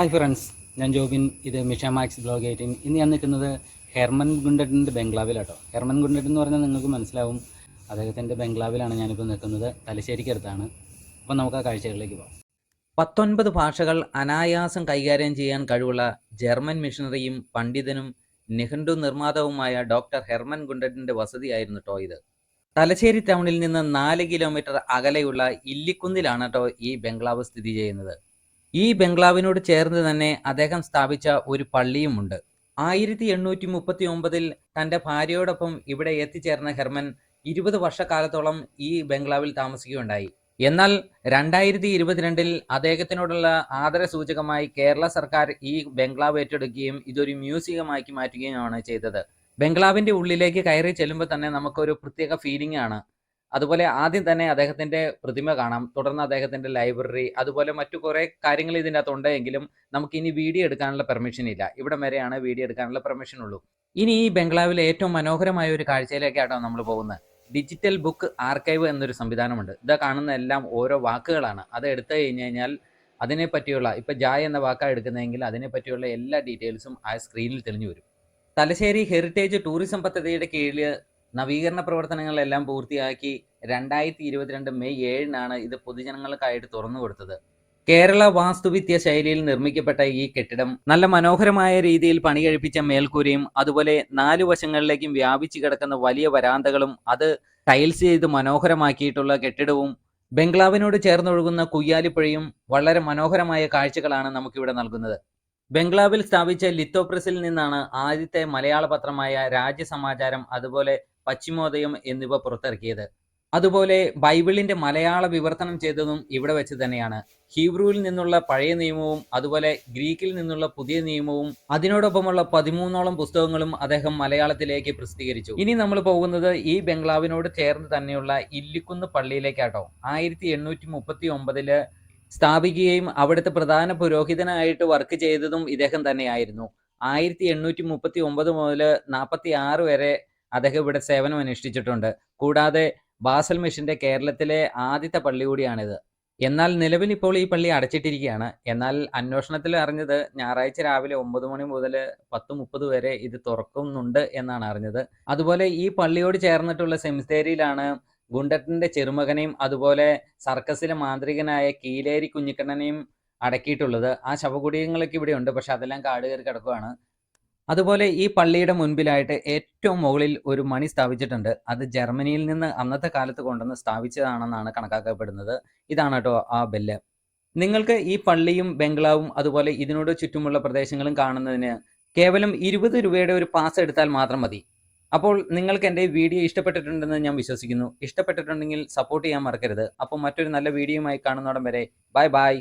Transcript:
Hi friends ഞാൻ ജോബിൻ. ഇത് Misha max blog eighteen. ഇന്ന് ഞാൻ നിൽക്കുന്നത് ഹെർമൻ ഗുണ്ടറ്റിന്റെ ബംഗ്ലാവിലാട്ടോ. ഹെർമൻ ഗുണ്ടറ്റ് എന്ന് പറഞ്ഞാൽ നിങ്ങൾക്ക് മനസ്സിലാവും. അദ്ദേഹത്തിന്റെ ബംഗ്ലാവിലാണ് ഞാനിപ്പോൾ നിൽക്കുന്നത്. തലശ്ശേരിക്കടുത്താണ് അപ്പോൾ നമുക്ക് ആ കാഴ്ചകളിലേക്ക് പോകാം. പത്തൊൻപത് ഭാഷകൾ അനായാസം കൈകാര്യം ചെയ്യാൻ കഴിവുള്ള ജർമ്മൻ മിഷണറിയും പണ്ഡിതനും നിഹണ്ടു നിർമ്മാതാവുമായ ഡോക്ടർ ഹെർമൻ ഗുണ്ടറ്റിന്റെ വസതിയായിരുന്നു കേട്ടോ ഇത്. തലശ്ശേരി ടൗണിൽ നിന്ന് നാല് കിലോമീറ്റർ അകലെയുള്ള ഇല്ലിക്കുന്നിലാണ് കേട്ടോ ഈ ബംഗ്ലാവ് സ്ഥിതി ചെയ്യുന്നത്. ഈ ബംഗ്ലാവിനോട് ചേർന്ന് തന്നെ അദ്ദേഹം സ്ഥാപിച്ച ഒരു പള്ളിയുമുണ്ട്. ആയിരത്തി എണ്ണൂറ്റി മുപ്പത്തി ഒമ്പതിൽ തന്റെ ഭാര്യയോടൊപ്പം ഇവിടെ എത്തിച്ചേർന്ന ഹെർമൻ ഇരുപത് വർഷക്കാലത്തോളം ഈ ബംഗ്ലാവിൽ താമസിക്കുകയുണ്ടായി. എന്നാൽ രണ്ടായിരത്തി ഇരുപത്തിരണ്ടിൽ അദ്ദേഹത്തിനോടുള്ള ആദരസൂചകമായി കേരള സർക്കാർ ഈ ബംഗ്ലാവ് ഏറ്റെടുക്കുകയും ഇതൊരു മ്യൂസിയമാക്കി മാറ്റുകയുമാണ് ചെയ്തത്. ബംഗ്ലാവിന്റെ ഉള്ളിലേക്ക് കയറി ചെല്ലുമ്പോൾ തന്നെ നമുക്കൊരു പ്രത്യേക ഫീലിംഗ് ആണ്. അതുപോലെ ആദ്യം തന്നെ അദ്ദേഹത്തിന്റെ പ്രതിമ കാണാം. തുടർന്ന് അദ്ദേഹത്തിന്റെ ലൈബ്രറി അതുപോലെ മറ്റു കുറെ കാര്യങ്ങൾ ഇതിന്റെ അകത്തുണ്ട് എങ്കിലും നമുക്ക് ഇനി വീഡിയോ എടുക്കാനുള്ള പെർമിഷൻ ഇല്ല. ഇവിടെ വരെയാണ് വീഡിയോ എടുക്കാനുള്ള പെർമിഷൻ ഉള്ളൂ. ഇനി ഈ ബംഗ്ലാവിലെ ഏറ്റവും മനോഹരമായ ഒരു കാഴ്ചയിലേക്കാട്ടോ നമ്മൾ പോകുന്നത്. ഡിജിറ്റൽ ബുക്ക് ആർക്കൈവ് എന്നൊരു സംവിധാനമുണ്ട്. ഇത് കാണുന്ന എല്ലാം ഓരോ വാക്കുകളാണ്. അത് എടുത്തു കഴിഞ്ഞ് കഴിഞ്ഞാൽ അതിനെ പറ്റിയുള്ള ഇപ്പം ജായ് എന്ന വാക്കാണ് എടുക്കുന്നതെങ്കിൽ അതിനെ പറ്റിയുള്ള എല്ലാ ഡീറ്റെയിൽസും ആ സ്ക്രീനിൽ തെളിഞ്ഞു വരും. തലശ്ശേരി ഹെറിറ്റേജ് ടൂറിസം പദ്ധതിയുടെ കീഴിൽ നവീകരണ പ്രവർത്തനങ്ങളെല്ലാം പൂർത്തിയാക്കി രണ്ടായിരത്തി ഇരുപത്തിരണ്ട് മെയ് ഏഴിനാണ് ഇത് പൊതുജനങ്ങൾക്കായിട്ട് തുറന്നു കൊടുത്തത്. കേരള വാസ്തുവിദ്യ ശൈലിയിൽ നിർമ്മിക്കപ്പെട്ട ഈ കെട്ടിടം നല്ല മനോഹരമായ രീതിയിൽ പണി കഴിപ്പിച്ച മേൽക്കൂരയും അതുപോലെ നാലു വശങ്ങളിലേക്കും വ്യാപിച്ചു കിടക്കുന്ന വലിയ വരാന്തകളും അത് ടൈൽസ് ചെയ്ത് മനോഹരമാക്കിയിട്ടുള്ള കെട്ടിടവും ബംഗ്ലാവിനോട് ചേർന്നൊഴുകുന്ന കുയ്യാലിപ്പുഴയും വളരെ മനോഹരമായ കാഴ്ചകളാണ് നമുക്കിവിടെ നൽകുന്നത്. ബംഗ്ലാവിൽ സ്ഥാപിച്ച ലിത്തോപ്രസിൽ നിന്നാണ് ആദ്യത്തെ മലയാള പത്രമായ രാജ്യസമാചാരം അതുപോലെ പശ്ചിമോദയം എന്നിവ പുറത്തിറക്കിയത്. അതുപോലെ ബൈബിളിന്റെ മലയാള വിവർത്തനം ചെയ്തതും ഇവിടെ വെച്ച് തന്നെയാണ്. ഹീബ്രുവിൽ നിന്നുള്ള പഴയ നിയമവും അതുപോലെ ഗ്രീക്കിൽ നിന്നുള്ള പുതിയ നിയമവും അതിനോടൊപ്പമുള്ള പതിമൂന്നോളം പുസ്തകങ്ങളും അദ്ദേഹം മലയാളത്തിലേക്ക് പ്രസിദ്ധീകരിച്ചു. ഇനി നമ്മൾ പോകുന്നത് ഈ ബംഗ്ലാവിനോട് ചേർന്ന് തന്നെയുള്ള ഇല്ലിക്കുന്ന് പള്ളിയിലേക്കാട്ടോ. ആയിരത്തി എണ്ണൂറ്റി മുപ്പത്തി ഒമ്പതിൽ സ്ഥാപിക്കുകയും അവിടുത്തെ പ്രധാന പുരോഹിതനായിട്ട് വർക്ക് ചെയ്തതും ഇദ്ദേഹം തന്നെയായിരുന്നു. ആയിരത്തി എണ്ണൂറ്റി മുപ്പത്തി ഒമ്പത് മുതൽ നാൽപ്പത്തി ആറ് വരെ അദ്ദേഹം ഇവിടെ സേവനം അനുഷ്ഠിച്ചിട്ടുണ്ട്. കൂടാതെ ബാസൽ മിഷന്റെ കേരളത്തിലെ ആദ്യത്തെ പള്ളി കൂടിയാണിത്. എന്നാൽ നിലവിൽ ഇപ്പോൾ ഈ പള്ളി അടച്ചിട്ടിരിക്കുകയാണ്. എന്നാൽ അന്വേഷണത്തിൽ അറിഞ്ഞത് ഞായറാഴ്ച രാവിലെ ഒമ്പത് മണി മുതൽ പത്ത് മുപ്പത് വരെ ഇത് തുറക്കുന്നുണ്ട് എന്നാണ് അറിഞ്ഞത്. അതുപോലെ ഈ പള്ളിയോട് ചേർന്നിട്ടുള്ള സെമിത്തേരിയിലാണ് ഗുണ്ടട്ടന്റെ ചെറുമകനെയും അതുപോലെ സർക്കസിലെ മാന്ത്രികനായ കീലേരി കുഞ്ഞിക്കണ്ണനെയും അടക്കിയിട്ടുള്ളത്. ആ ശവകുടീരങ്ങളൊക്കെ ഇവിടെ ഉണ്ട് പക്ഷെ അതെല്ലാം കാട് കയറി കിടക്കുകയാണ് അതുപോലെ ഈ പള്ളിയുടെ മുൻപിലായിട്ട് ഏറ്റവും മുകളിൽ ഒരു മണി സ്ഥാപിച്ചിട്ടുണ്ട്. അത് ജർമ്മനിയിൽ നിന്ന് അന്നത്തെ കാലത്ത് കൊണ്ടുവന്ന് സ്ഥാപിച്ചതാണെന്നാണ് കണക്കാക്കപ്പെടുന്നത്. ഇതാണ് കേട്ടോ ആ ബെല്ല്. നിങ്ങൾക്ക് ഈ പള്ളിയും ബംഗ്ലാവും അതുപോലെ ഇതിനോട് ചുറ്റുമുള്ള പ്രദേശങ്ങളും കാണുന്നതിന് കേവലം ഇരുപത് രൂപയുടെ ഒരു പാസ് എടുത്താൽ മാത്രം മതി. അപ്പോൾ നിങ്ങൾക്ക് എന്റെ വീഡിയോ ഇഷ്ടപ്പെട്ടിട്ടുണ്ടെന്ന് ഞാൻ വിശ്വസിക്കുന്നു. ഇഷ്ടപ്പെട്ടിട്ടുണ്ടെങ്കിൽ സപ്പോർട്ട് ചെയ്യാൻ മറക്കരുത്. അപ്പോൾ മറ്റൊരു നല്ല വീഡിയോയുമായി കാണുന്നോടം വരെ ബൈ ബൈ.